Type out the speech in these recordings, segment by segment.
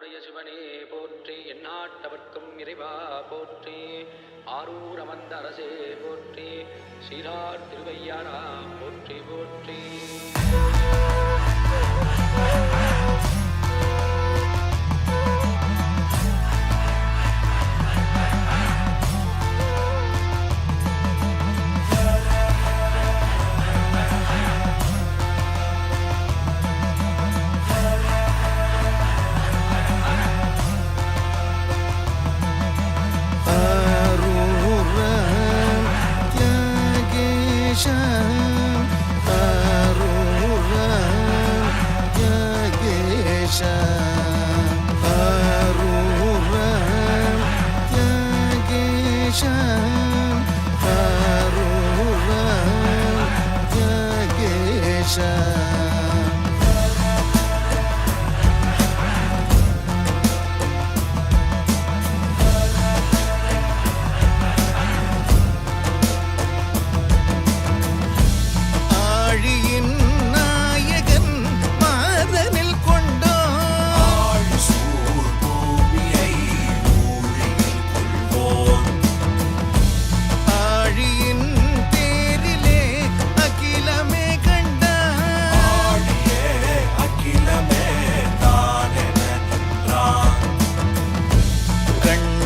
எந்நாட்டுடைய சிவனே போற்றி. எந்நாட்டவர்க்கும் இறைவா போற்றி. ஆரூர் அமர்ந்த அரசே போற்றி. சீரார் திருவையாரா போற்றி போற்றி. ocean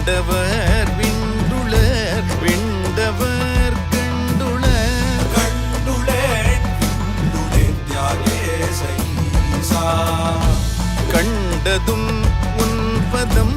கண்டவர் விண்டுளர் விண்டவர் கண்டுளர். கண்டதும் உன்பதம் கொண்டதும்